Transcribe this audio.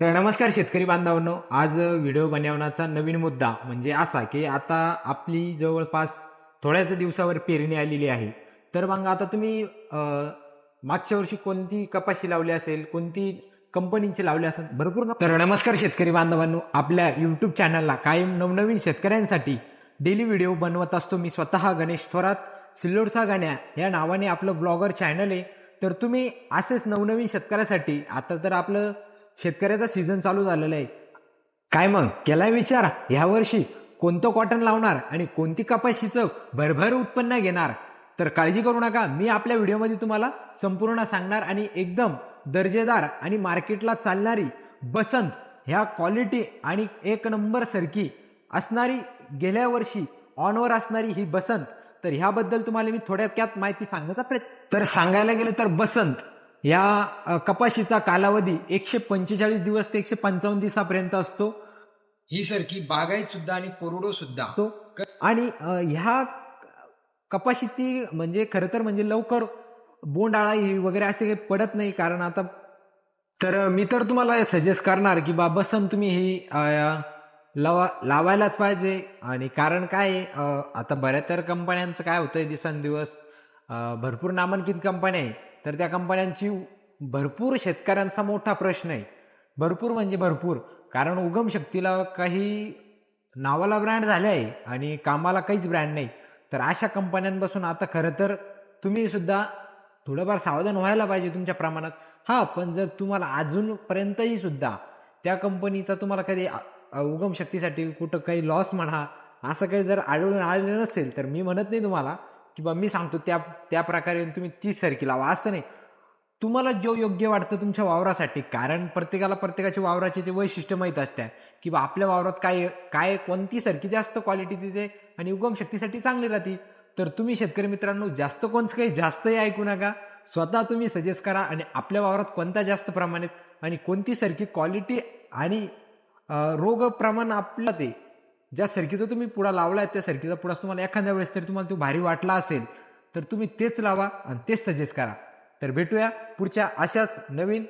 तर नमस्कार शेतकरी बांधवांनो. आज व्हिडिओ बनवण्याचा नवीन मुद्दा म्हणजे असा की आता आपली जवळपास थोड्याच दिवसावर पेरणी आलेली आहे. तर मग आता तुम्ही मागच्या वर्षी कोणती कपाशी लावली असेल कोणती कंपनीची लावली असेल? भरपूर तर नमस्कार शेतकरी बांधवांनो. आपल्या युट्यूब चॅनलला कायम नवनवीन शेतकऱ्यांसाठी डेली व्हिडिओ बनवत असतो मी स्वतः गणेश थोरात. सिल्लोडचा गाण्या या नावाने आपलं ब्लॉगर चॅनल आहे. तर तुम्ही असेच नवनवीन शेतकऱ्यासाठी आता तर आपलं शेतकऱ्याचा सीझन चालू झालेला आहे. काय मग? केलाय विचार? ह्या वर्षी कोणतं कॉटन लावणार आणि कोणती कपाशीचं भरभर उत्पन्न घेणार? तर काळजी करू नका. मी आपल्या व्हिडिओमध्ये तुम्हाला संपूर्ण सांगणार आणि एकदम दर्जेदार आणि मार्केटला चालणारी बसंत ह्या क्वालिटी आणि एक नंबर सरकी असणारी गेल्या वर्षी ऑनवर असणारी ही बसंत. तर ह्याबद्दल तुम्हाला मी थोड्यात माहिती सांगण्याचा प्रयत्न तर सांगायला गेलं तर बसंत. या कपाशीचा कालावधी एकशे पंचेचाळीस दिवस ते एकशे पंचावन्न दिवसापर्यंत असतो. ही सरकी बागायत सुद्धा आणि कोरडो सुद्धा तो आणि ह्या कपाशीची म्हणजे खरं तर म्हणजे लवकर बोंडाळा वगैरे असे काही पडत नाही. कारण आता तर मी तर तुम्हाला सजेस्ट करणार की बा बसन तुम्ही ही लावा लावायलाच पाहिजे. आणि कारण काय आता बऱ्याच तर कंपन्यांचं काय होतंय दिवसेंदिवस भरपूर नामांकित कंपन्या आहे. तर त्या कंपन्यांची भरपूर शेतकऱ्यांचा मोठा प्रश्न आहे. भरपूर म्हणजे भरपूर. कारण उगम शक्तीला काही नावाला ब्रँड झाले आहे आणि कामाला काहीच ब्रँड नाही. तर अशा कंपन्यांपासून आता खरं तर तुम्ही सुद्धा थोडंफार सावधान व्हायला पाहिजे तुमच्या प्रमाणात. हां पण जर तुम्हाला अजूनपर्यंतही सुद्धा त्या कंपनीचा तुम्हाला कधी उगम शक्तीसाठी कुठं काही लॉस म्हणा असं काही जर आढळून आलेलं नसेल तर मी म्हणत नाही तुम्हाला की बा मी सांगतो त्या त्या प्रकारे तुम्ही तीस सारखी लावा. असं नाही. तुम्हाला जो योग्य वाटतं तुमच्या वावरासाठी कारण प्रत्येकाला प्रत्येकाच्या वावराचे ते वैशिष्ट्य माहीत असते की बा आपल्या वावरात काय काय कोणती सारखी जास्त क्वालिटी तिथे आणि उगम शक्तीसाठी चांगली राहते. तर तुम्ही शेतकरी मित्रांनो जास्त कोणचं काही जास्तही ऐकू नका. स्वतः तुम्ही सजेस्ट करा आणि आपल्या वावरात कोणता जास्त प्रमाणात आणि कोणती सारखी क्वालिटी आणि रोग प्रमाण आपलं ते ज्या सरकीचा तुम्ही पुढा आहे त्या सरकीचा पुढा तुम्हाला एखाद्या वेळेस तरी तुम्हाला तो भारी वाटला असेल तर तुम्ही तेच लावा आणि तेच सजेस्ट करा. तर भेटूया पुढच्या अशाच नवीन